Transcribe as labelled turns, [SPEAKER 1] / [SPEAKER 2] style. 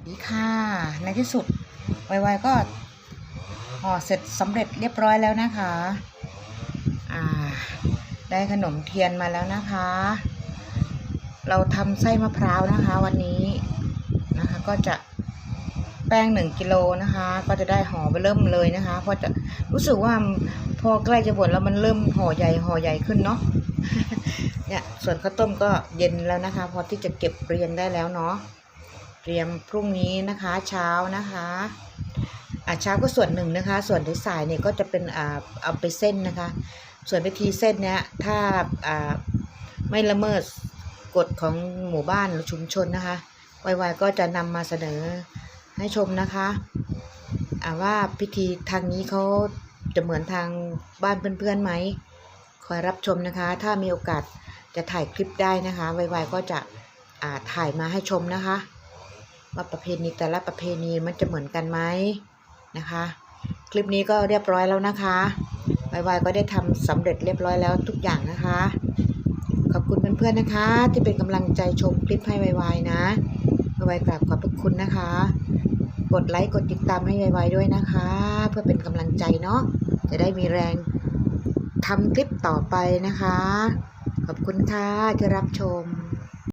[SPEAKER 1] สวัสดีค่ะ ในที่สุดไวๆก็ห่อเสร็จสำเร็จเรียบร้อยแล้วนะคะอ่าได้ขนมเทียนมาแล้วนะคะ เราทำไส้มะพร้าวนะคะวันนี้นะคะก็จะแป้งหนึ่งกิโลนะคะ ก็จะได้ห่อไปเริ่มเลยนะคะเพราะจะรู้สึกว่าพอใกล้จะบดแล้วมันเริ่มห่อใหญ่ห่อใหญ่ขึ้นเนาะเนี่ยส่วนข้าวต้มก็เย็นแล้วนะคะ พอที่จะเก็บเรียนได้แล้วเนาะ เตรียมพรุ่งนี้นะคะเช้านะคะอ่าเช้าก็ส่วนหนึ่งนะคะ ส่วนที่สายเนี่ยก็จะเป็นอ่าเอาไปเส้นนะคะ ส่วนพิธีเส้นเนี้ยถ้าอ่าไม่ละเมิดกฎของหมู่บ้านหรือชุมชนนะคะไวๆก็จะนำมาเสนอให้ชมนะคะอาว่าพิธีทางนี้เขาจะเหมือนทางบ้านเพื่อนๆไหม คอยรับชมนะคะ ถ้ามีโอกาสจะถ่ายคลิปได้นะคะไวๆก็จะอ่าถ่ายมาให้ชมนะคะ ว่าประเพณีแต่ละประเพณีมันจะเหมือนกันไหมนะคะ คลิปนี้ก็เรียบร้อยแล้วนะคะวายวายก็ได้ทำสำเร็จเรียบร้อยแล้วทุกอย่างนะคะ ขอบคุณเพื่อนๆนะคะ ที่เป็นกำลังใจชมคลิปให้วายๆนะวายวายกราบขอบพระคุณนะคะ กดไลค์กดติดตามให้วายๆด้วยนะคะ เพื่อเป็นกำลังใจเนาะจะได้มีแรงทำคลิปต่อไปนะคะ ขอบคุณค่ะที่รับชม